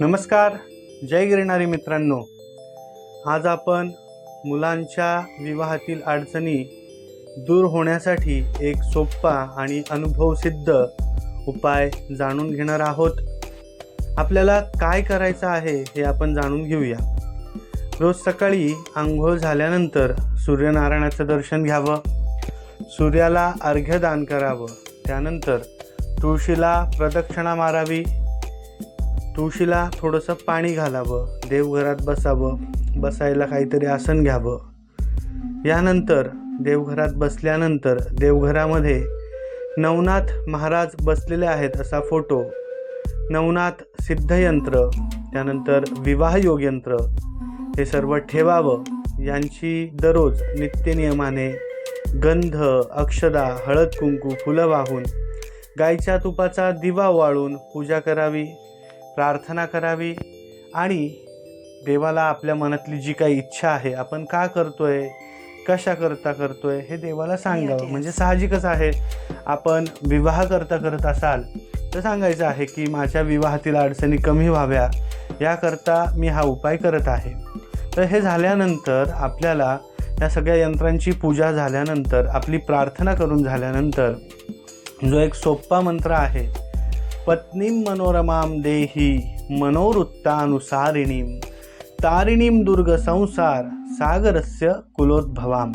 नमस्कार. जय गिरणारी मित्रांनो. आज आपण मुलांच्या विवाहातील अडचणी दूर होण्यासाठी एक सोपा आणि अनुभवसिद्ध उपाय जाणून घेणार आहोत. आपल्याला काय करायचं आहे हे आपण जाणून घेऊया. रोज सकाळी आंघोळ झाल्यानंतर सूर्यनारायणाचं दर्शन घ्यावं. सूर्याला अर्घ्यदान करावं. त्यानंतर तुळशीला प्रदक्षिणा मारावी. तुळशीला थोडंसं पाणी घालावं देवघरात बसावं बसायला काहीतरी आसन घ्यावं. यानंतर देवघरात बसल्यानंतर देवघरामध्ये नवनाथ महाराज बसलेले आहेत असा फोटो. नवनाथ सिद्धयंत्र त्यानंतर विवाह योगयंत्र हे सर्व ठेवावं. यांची दररोज नित्यनियमाने गंध अक्षदा हळद कुंकू फुलं वाहून गाईच्या तुपाचा दिवा वाळून पूजा करावी. प्रार्थना करावी. आणि देवाला आपल्या मनातली जी काही इच्छा आहे आपण का करतोय कशा करता करतोय हे देवाला सांगावं. म्हणजे साहजिकच आहे. आपण विवाह करता करत असाल तर सांगायचं आहे की माझ्या विवाहातील अडचणी कमी व्हाव्या. याकरता मी हा उपाय करत आहे. तर हे झाल्यानंतर आपल्याला या सगळ्या यंत्रांची पूजा झाल्यानंतर आपली प्रार्थना करून झाल्यानंतर जो एक सोप्पा मंत्र आहे पत्नीं मनोरमाम देही मनोवृत्तानुसारिणीं। तारिणीं दुर्ग संसार सागरस्य कुलोद्भवाम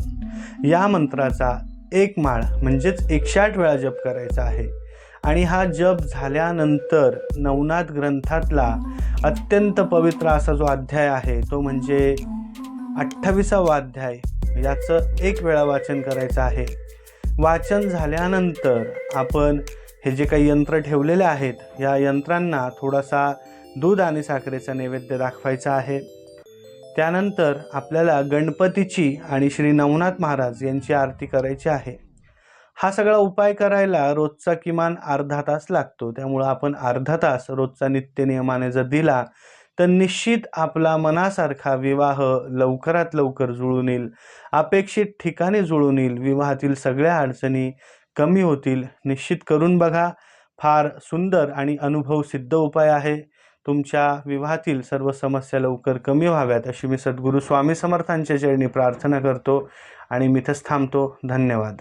या मंत्राचा एक माळ म्हणजेच एकशे आठ वेळा जप करायचा आहे. आणि हा जप झाल्यानंतर नवनाथ ग्रंथातला अत्यंत पवित्र असा जो अध्याय आहे तो म्हणजे अठ्ठावीसावा अध्याय याचं एक वेळा वाचन करायचं आहे. वाचन झाल्यानंतर आपण हे जे काही यंत्र ठेवलेले आहेत या यंत्रांना थोडासा दूध आणि साखरेचा नैवेद्य दाखवायचा आहे. त्यानंतर आपल्याला गणपतीची आणि श्री नवनाथ महाराज यांची आरती करायची आहे. हा सगळा उपाय करायला रोजचा किमान अर्धा तास लागतो. त्यामुळं आपण अर्धा तास रोजचा नित्य नियमाने जर दिला तर निश्चित आपला मनासारखा विवाह लवकरात लवकर जुळून येईल. अपेक्षित ठिकाणी जुळून येईल. विवाहातील सगळ्या अडचणी कमी होतील. निश्चित करून बघा. फार सुंदर आणि अनुभव सिद्ध उपाय आहे. तुमच्या विवाहातील सर्व समस्या लवकर कमी व्हाव्यात अशी मी सद्गुरू स्वामी समर्थांच्या चरणी प्रार्थना करतो आणि मिथच थांबतो धन्यवाद.